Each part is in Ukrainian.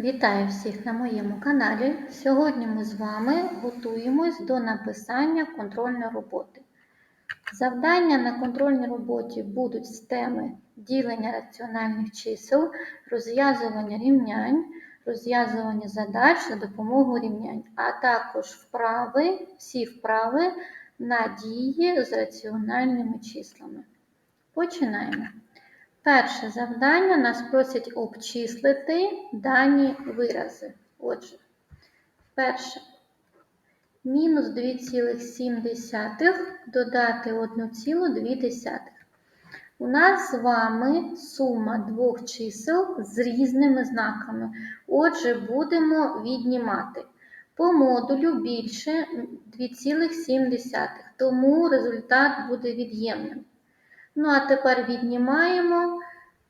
Вітаю всіх на моєму каналі. Сьогодні ми з вами готуємось до написання контрольної роботи. Завдання на контрольній роботі будуть з теми ділення раціональних чисел, розв'язування рівнянь, розв'язування задач за допомогою рівнянь, а також вправи, всі вправи на дії з раціональними числами. Починаємо. Перше завдання нас просять обчислити дані вирази. Отже, перше. Мінус 2,7 додати 1,2. У нас з вами сума двох чисел з різними знаками. Отже, будемо віднімати. По модулю більше 2,7, тому результат буде від'ємним. Ну, а тепер віднімаємо.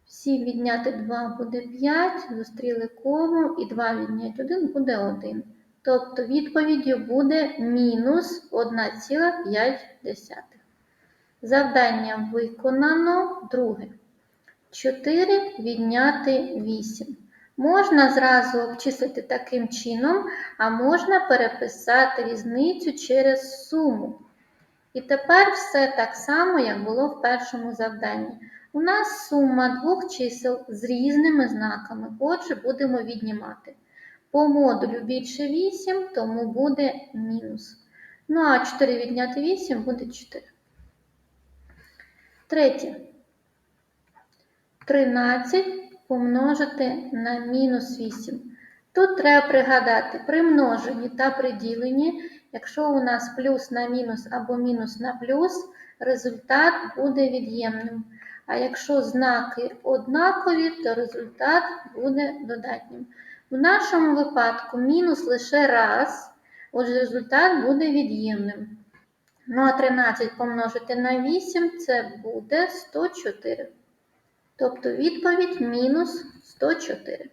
7 відняти 2 буде 5, зустріли кому, і 2 відняти 1 буде 1. Тобто відповіддю буде мінус 1,5. Завдання виконано друге. 4 відняти 8. Можна зразу обчислити таким чином, а можна переписати різницю через суму. І тепер все так само, як було в першому завданні. У нас сума двох чисел з різними знаками, отже, будемо віднімати. По модулю більше 8, тому буде мінус. Ну а 4 відняти 8 буде 4. Третє. 13 помножити на мінус 8. Тут треба пригадати при множенні та при діленні, якщо у нас плюс на мінус або мінус на плюс, результат буде від'ємним. А якщо знаки однакові, то результат буде додатнім. В нашому випадку мінус лише раз, отже, результат буде від'ємним. Ну а 13 помножити на 8 це буде 104. Тобто відповідь мінус 104.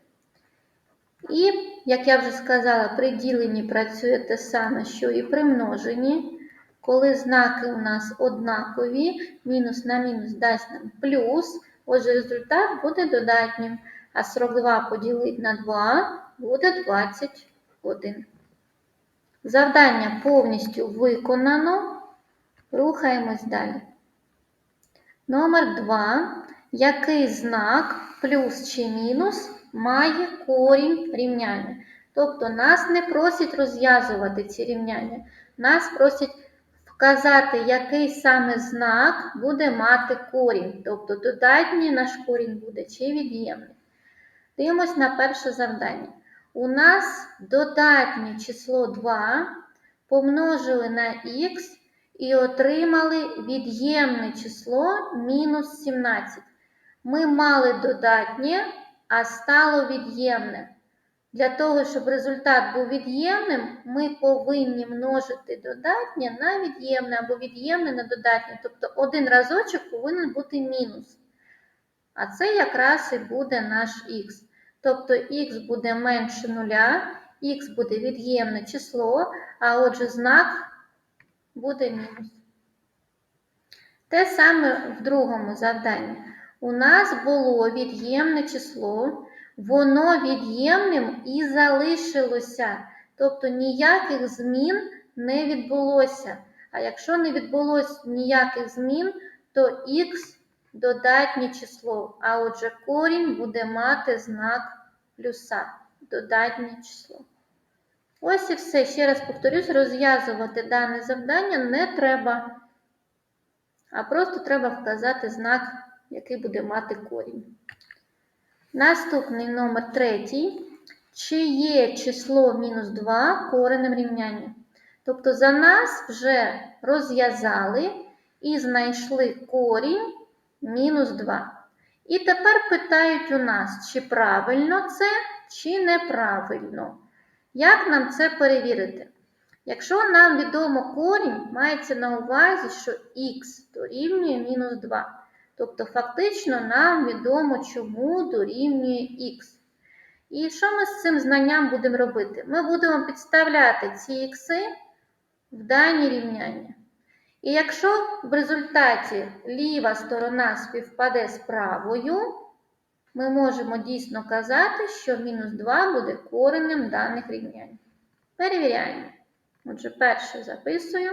І, як я вже сказала, при діленні працює те саме, що і при множенні. Коли знаки у нас однакові, мінус на мінус дасть нам плюс, отже, результат буде додатнім. А 42 поділити на 2 буде 21. Завдання повністю виконано. Рухаємось далі. Номер 2. Який знак плюс чи мінус має корінь рівняння? Тобто нас не просять розв'язувати ці рівняння, нас просять вказати, який саме знак буде мати корінь. Тобто додатній наш корінь буде чи від'ємний. Дивимось на перше завдання. У нас додатнє число 2 помножили на х і отримали від'ємне число мінус 17. Ми мали додатнє, а стало від'ємне. Для того, щоб результат був від'ємним, ми повинні множити додатнє на від'ємне або від'ємне на додатнє. Тобто один разочок повинен бути мінус. А це якраз і буде наш х. Тобто х буде менше нуля, х буде від'ємне число, а отже знак буде мінус. Те саме в другому завданні. У нас було від'ємне число воно від'ємним і залишилося. Тобто ніяких змін не відбулося. А якщо не відбулося ніяких змін, то х додатнє число. А отже, корінь буде мати знак плюса. Додатнє число. Ось і все. Ще раз повторюсь, розв'язувати дане завдання не треба. А просто треба вказати знак, який буде мати корінь. Наступний номер третій. Чи є число мінус 2 коренем рівняння? Тобто за нас вже розв'язали і знайшли корінь мінус 2. І тепер питають у нас, чи правильно це, чи неправильно. Як нам це перевірити? Якщо нам відомо корінь, мається на увазі, що х дорівнює мінус 2. Тобто, фактично, нам відомо, чому дорівнює х. І що ми з цим знанням будемо робити? Ми будемо підставляти ці ікси в дані рівняння. І якщо в результаті ліва сторона співпаде з правою, ми можемо дійсно казати, що мінус 2 буде коренем даних рівнянь. Перевіряємо. Отже, перше записую.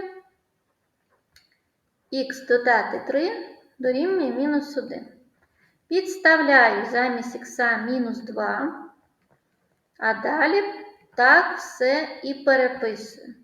х додати 3 дорівнює мінус 1. Підставляю замість х мінус 2, а далі так все і переписую.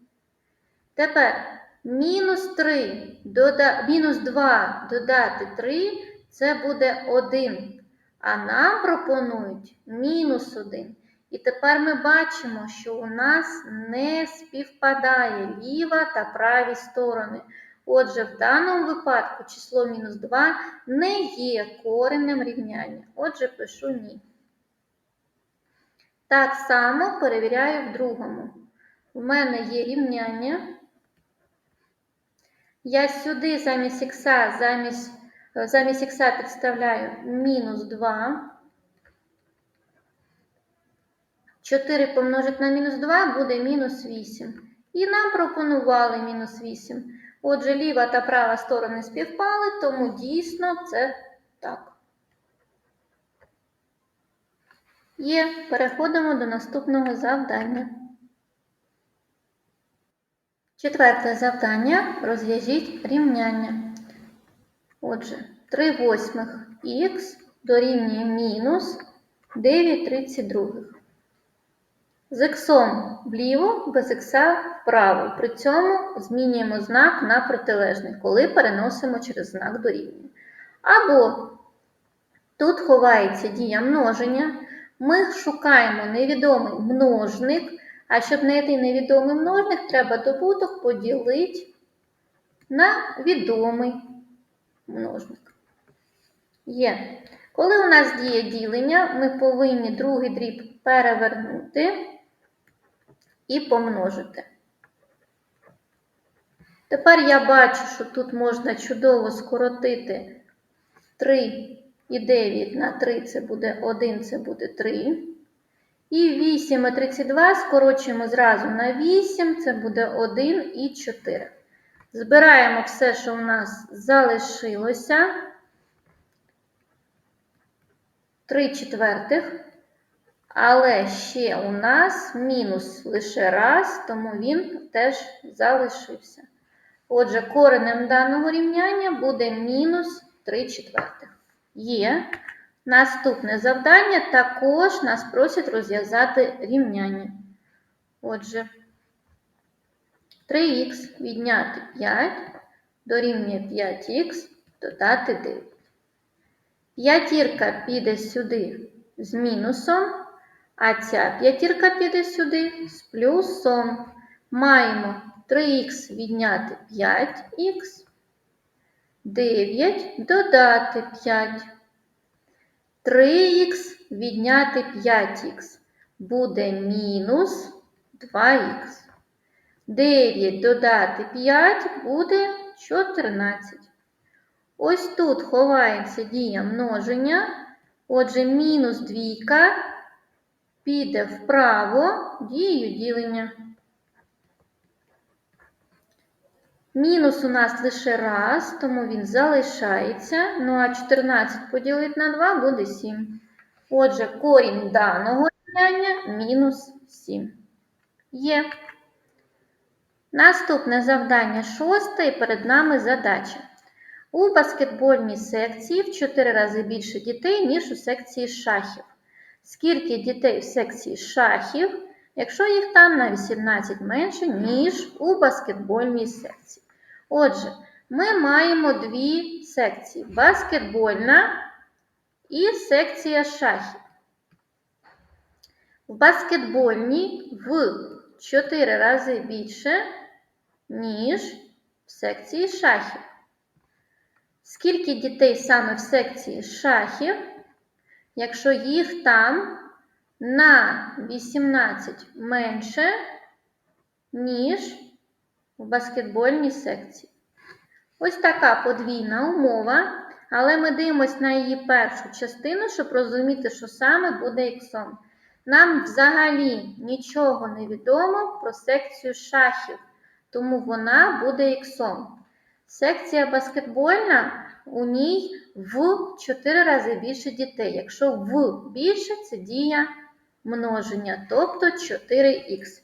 Тепер мінус 3 дода... мінус 2 додати 3 це буде 1. А нам пропонують мінус 1. І тепер ми бачимо, що у нас не співпадає ліва та праві сторони. Отже, в даному випадку число мінус 2 не є коренем рівняння. Отже, пишу ні. Так само перевіряю в другому. У мене є рівняння. Я сюди замість х, замість, замість х підставляю мінус 2. 4 помножити на мінус 2 буде мінус 8. І нам пропонували мінус 8. Отже, ліва та права сторони співпали, тому дійсно це так. Є, переходимо до наступного завдання. Четверте завдання. Розв'яжіть рівняння. Отже, 3 восьмих х дорівнює мінус 9 32. З іксом вліво, без ікса вправо. При цьому змінюємо знак на протилежний, коли переносимо через знак дорівнює. Або тут ховається дія множення. Ми шукаємо невідомий множник, а щоб знайти невідомий множник, треба добуток поділити на відомий множник. Є. Коли у нас діє ділення, ми повинні другий дріб перевернути і помножити. Тепер я бачу, що тут можна чудово скоротити 3 і 9 на 3 це буде 1, це буде 3. І 8 і 32 скорочуємо зразу на 8, це буде 1 і 4. Збираємо все, що в нас залишилося. 3 четвертих. Але ще у нас мінус лише раз, тому він теж залишився. Отже, коренем даного рівняння буде мінус 3 четвертих. Є. Наступне завдання також нас просять розв'язати рівняння. Отже, 3х відняти 5 дорівнює 5х додати 9. П'ятірка піде сюди з мінусом, а ця п'ятірка піде сюди з плюсом. Маємо 3х відняти 5х, 9 додати 5. 3х відняти 5х буде мінус 2х. 9 додати 5 буде 14. Ось тут ховається дія множення. Отже, мінус двійка піде вправо дією ділення. Мінус у нас лише раз, тому він залишається. Ну а 14 поділити на 2 буде 7. Отже, корінь даного рівняння мінус 7. Є. Наступне завдання шосте, і перед нами задача. У баскетбольній секції в 4 рази більше дітей, ніж у секції шахів. Скільки дітей в секції шахів, якщо їх там на 18 менше, ніж у баскетбольній секції? Отже, ми маємо дві секції: баскетбольна і секція шахів. В баскетбольній в 4 рази більше, ніж в секції шахів. Скільки дітей саме в секції шахів, якщо їх там на 18 менше, ніж в баскетбольній секції? Ось така подвійна умова, але ми дивимося на її першу частину, щоб розуміти, що саме буде іксом. Нам взагалі нічого не відомо про секцію шахів, тому вона буде іксом. Секція баскетбольна у ній в 4 рази більше дітей. Якщо в більше, це дія множення, тобто 4х.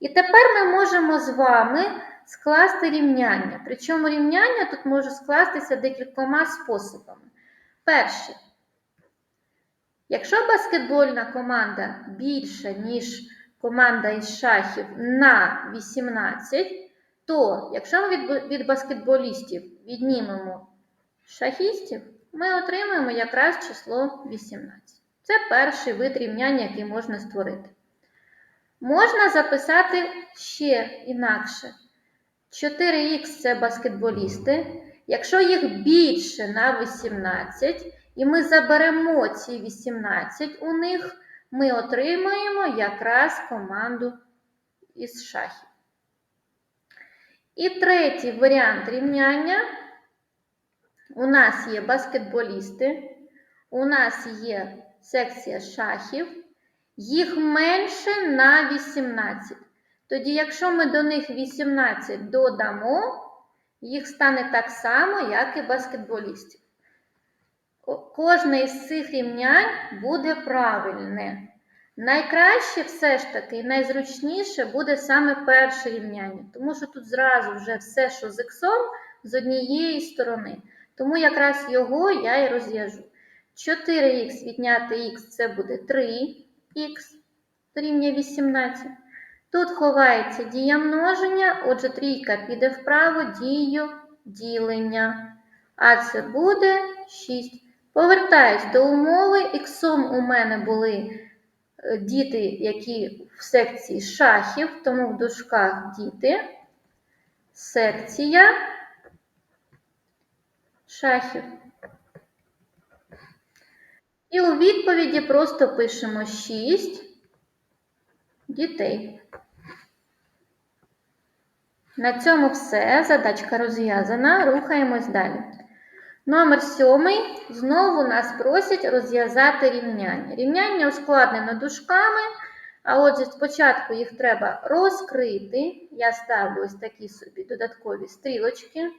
І тепер ми можемо з вами скласти рівняння. Причому рівняння тут може скластися декількома способами. Перше. Якщо баскетбольна команда більша, ніж команда із шахів на 18, то якщо ми від, баскетболістів віднімемо шахістів, ми отримаємо якраз число 18. Це перший вид рівняння, який можна створити. Можна записати ще інакше. 4х це баскетболісти. Якщо їх більше на 18, і ми заберемо ці 18 у них, ми отримаємо якраз команду із шахів. І третій варіант рівняння. У нас є баскетболісти, у нас є секція шахів, їх менше на 18. Тоді, якщо ми до них 18 додамо, їх стане так само, як і баскетболістів. Кожне із цих рівнянь буде правильне. Найкраще все ж таки, найзручніше буде саме перше рівняння, тому що тут зразу вже все, що з іксом, з однієї сторони. Тому якраз його я і розв'яжу. 4х відняти х це буде 3х дорівнює 18. Тут ховається дія множення, отже, трійка піде вправо дію ділення. А це буде 6. Повертаюсь до умови. Іксом у мене були е, діти, які в секції шахів, тому в дужках діти. Секція шахів. І у відповіді просто пишемо 6 дітей. На цьому все. Задачка розв'язана. Рухаємось далі. Номер сьомий. Знову нас просять розв'язати рівняння. Рівняння ускладнено дужками, а отже, спочатку їх треба розкрити. Я ставлю ось такі собі додаткові стрілочки.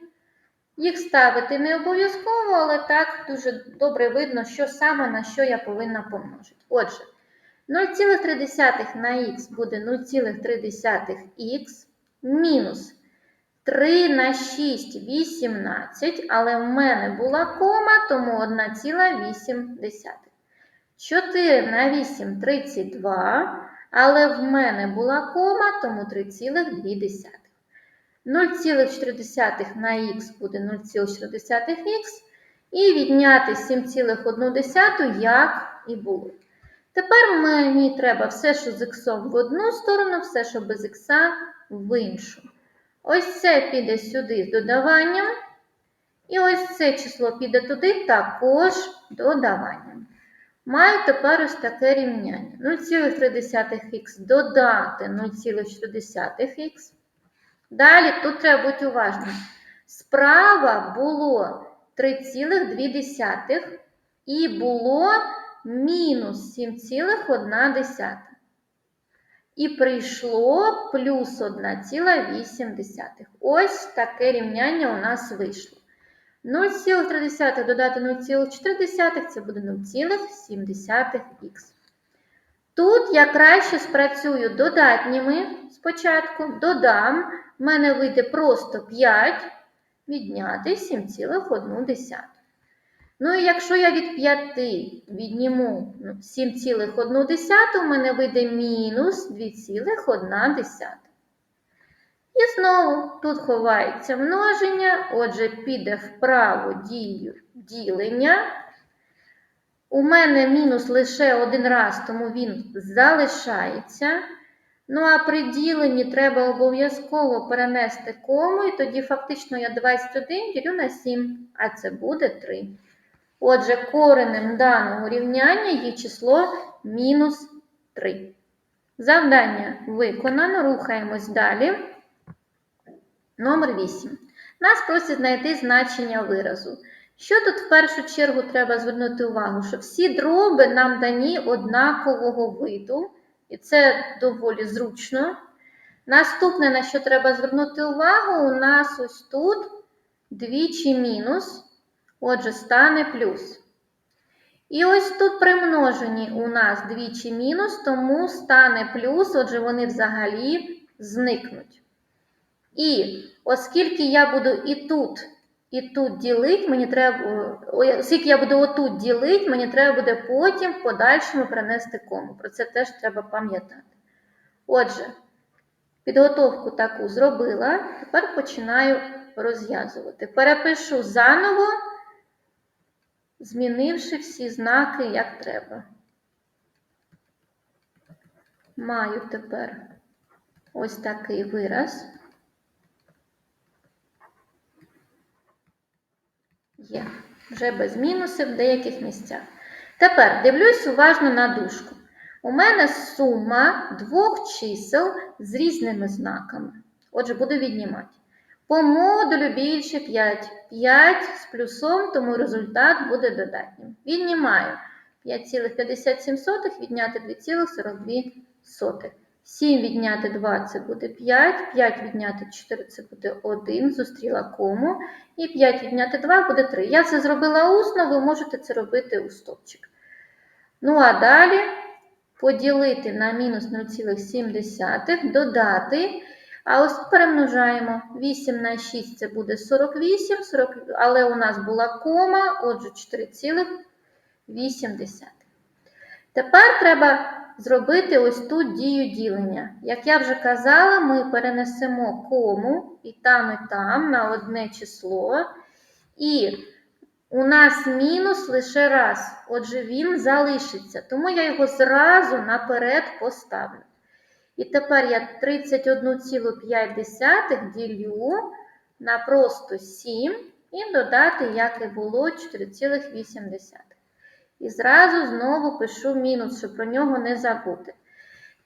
Їх ставити не обов'язково, але так дуже добре видно, що саме на що я повинна помножити. Отже, 0,3 на х буде 0,3х мінус 3 на 6 18, але в мене була кома, тому 1,8. 4 на 8 32, але в мене була кома, тому 3,2. 0,4 на х буде 0,4х, і відняти 7,1, як і було. Тепер мені треба все, що з х в одну сторону, все, що без х в іншу. Ось це піде сюди з додаванням. І ось це число піде туди також додаванням. Маю тепер ось таке рівняння. 0,3х додати 0,4х. Далі тут треба бути уважним. Справа було 3,2 і було мінус 7,1. І прийшло плюс 1,8. Ось таке рівняння у нас вийшло. 0,3 додати 0,4 це буде 0,7х. Тут я краще спрацюю додатніми спочатку, додам, в мене вийде просто 5 відняти 7,1. Ну і якщо я від 5 відніму 7,1, у мене вийде мінус 2,1. І знову тут ховається множення, отже, піде вправо дію ділення. У мене мінус лише один раз, тому він залишається. Ну, а при діленні треба обов'язково перенести кому, і тоді фактично я 21 ділю на 7, а це буде 3. Отже, коренем даного рівняння є число мінус 3. Завдання виконано. Рухаємось далі. Номер 8. Нас просять знайти значення виразу. Що тут в першу чергу треба звернути увагу? Що всі дроби нам дані однакового виду, і це доволі зручно. Наступне, на що треба звернути увагу, у нас ось тут двічі мінус. Отже, стане плюс. І ось тут при множенні у нас двічі мінус, тому стане плюс, отже, вони взагалі зникнуть. І оскільки я буду і тут, і тут ділити, мені треба, ой, оскільки я буду отут ділити, мені треба буде потім в подальшому принести кому. Про це теж треба пам'ятати. Отже, підготовку таку зробила, тепер починаю розв'язувати. Перепишу заново, змінивши всі знаки, як треба. Маю тепер ось такий вираз. Є. Вже без мінусів в деяких місцях. Тепер дивлюсь уважно на дужку. У мене сума двох чисел з різними знаками. Отже, буду віднімати. По модулю більше 5. 5 з плюсом, тому результат буде додатнім. Віднімаю 5,57 відняти 2,42. 7 відняти 2 це буде 5, 5 відняти 4 це буде 1, зустріла кому. І 5 відняти 2 буде 3. Я це зробила усно, ви можете це робити у стопчик. Ну а далі поділити на мінус 0,7, додати. А ось перемножаємо. 8 на 6 це буде 48, 40, але у нас була кома, отже 4,8. Тепер треба зробити ось тут дію ділення. Як я вже казала, ми перенесемо кому і там, і там на одне число. І у нас мінус лише раз. Отже, він залишиться. Тому я його зразу наперед поставлю. І тепер я 31,5 ділю на просто 7 і додати, як і було, 4,8. І зразу знову пишу мінус, щоб про нього не забути.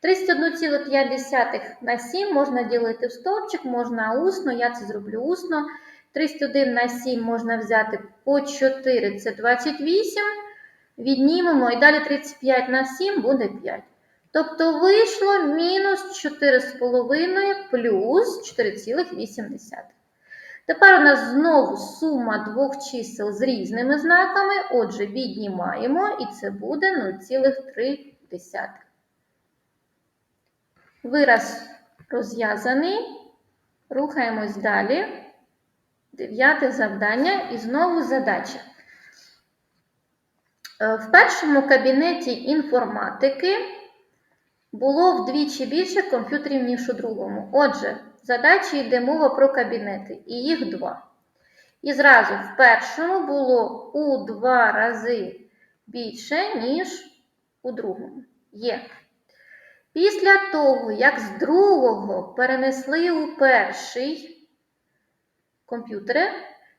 31,5 на 7 можна ділити в стовпчик, можна усно, я це зроблю усно. 31 на 7 можна взяти по 4, це 28. Віднімемо і далі 35 на 7 буде 5. Тобто вийшло мінус 4,5 плюс 4,8. Тепер у нас знову сума двох чисел з різними знаками. Отже, віднімаємо, і це буде 0,3. Вираз розв'язаний. Рухаємось далі. Дев'яте завдання і знову задача. Е, В першому кабінеті інформатики було вдвічі більше комп'ютерів, ніж у другому. Отже, задачі йде мова про кабінети, і їх два. І зразу в першому було у два рази більше, ніж у другому. Є. Після того, як з другого перенесли у перший комп'ютери,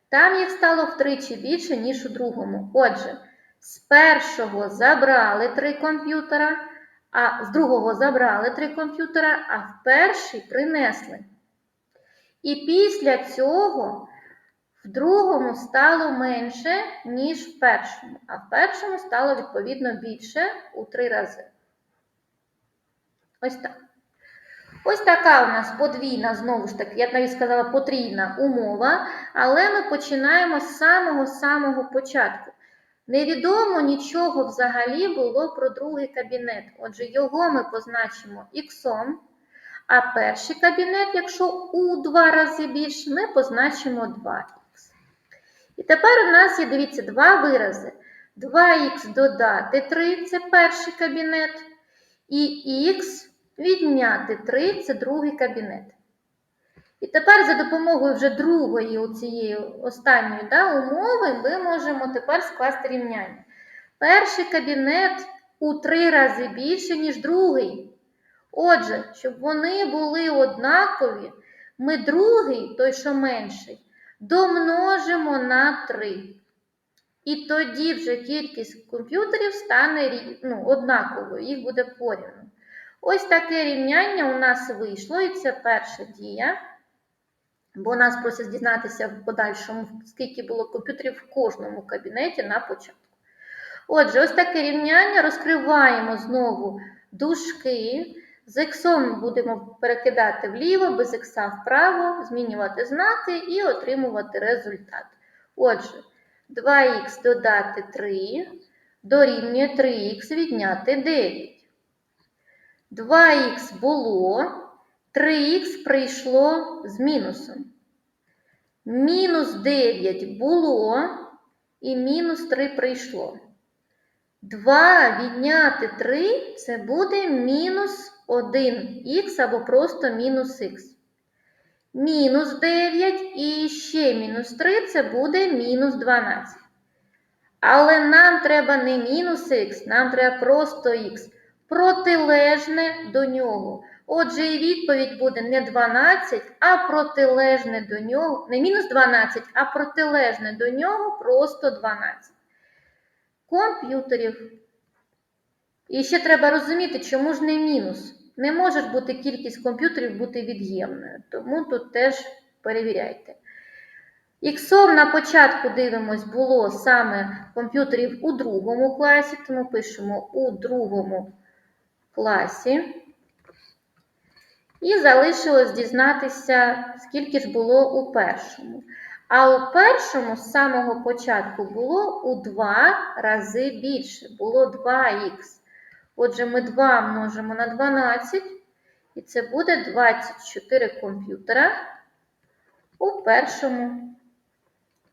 там їх стало втричі більше, ніж у другому. Отже, з першого забрали три комп'ютера, а з другого забрали три комп'ютера, а в перший принесли. І після цього в другому стало менше, ніж в першому, а в першому стало відповідно більше у три рази. Ось так. Ось така у нас подвійна, знову ж таки, я б навіть сказала потрійна умова, але ми починаємо з самого-самого початку. Невідомо нічого взагалі було про другий кабінет. Отже, його ми позначимо х, а перший кабінет, якщо у два рази більше, ми позначимо 2х. І тепер у нас є, дивіться, два вирази. 2х додати 3 це перший кабінет, і х відняти 3 це другий кабінет. І тепер за допомогою вже другої цієї останньої да, умови ми можемо тепер скласти рівняння. Перший кабінет у три рази більше, ніж другий. Отже, щоб вони були однакові, ми другий, той, що менший, домножимо на 3. І тоді вже кількість комп'ютерів стане ну, однаковою, їх буде порівну. Ось таке рівняння у нас вийшло, і це перша дія. Бо нас просять дізнатися в подальшому, скільки було комп'ютерів в кожному кабінеті на початку. Отже, ось таке рівняння. Розкриваємо знову дужки. З іксом будемо перекидати вліво, без ікса вправо, змінювати знаки і отримувати результат. Отже, 2х додати 3 дорівнює 3х відняти 9. 2х було, 3х прийшло з мінусом. Мінус 9 було і мінус 3 прийшло. 2 відняти 3 це буде мінус 1х або просто мінус х. Мінус 9 і ще мінус 3 це буде мінус 12. Але нам треба не мінус х, нам треба просто х. Протилежне до нього. Отже, і відповідь буде не 12, а протилежне до нього. Не мінус 12, а протилежне до нього просто 12. Комп'ютерів. І ще треба розуміти, чому ж не мінус. Не може бути кількість комп'ютерів бути від'ємною. Тому тут теж перевіряйте. Іксом на початку дивимось, було саме комп'ютерів у другому класі, тому пишемо у другому класі. І залишилось дізнатися, скільки ж було у першому. А у першому з самого початку було у 2 рази більше, було 2х. Отже, ми 2 множимо на 12, і це буде 24 комп'ютера у першому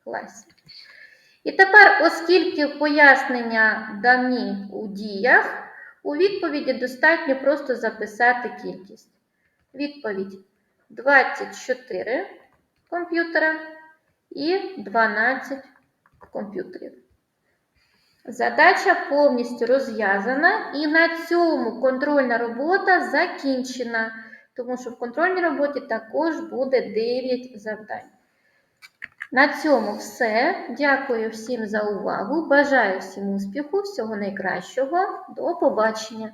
класі. І тепер, оскільки пояснення дані у діях, у відповіді достатньо просто записати кількість. Відповідь 24 комп'ютера і 12 комп'ютерів. Задача повністю розв'язана, і на цьому контрольна робота закінчена, тому що в контрольній роботі також буде 9 завдань. На цьому все. Дякую всім за увагу. Бажаю всім успіху, всього найкращого. До побачення!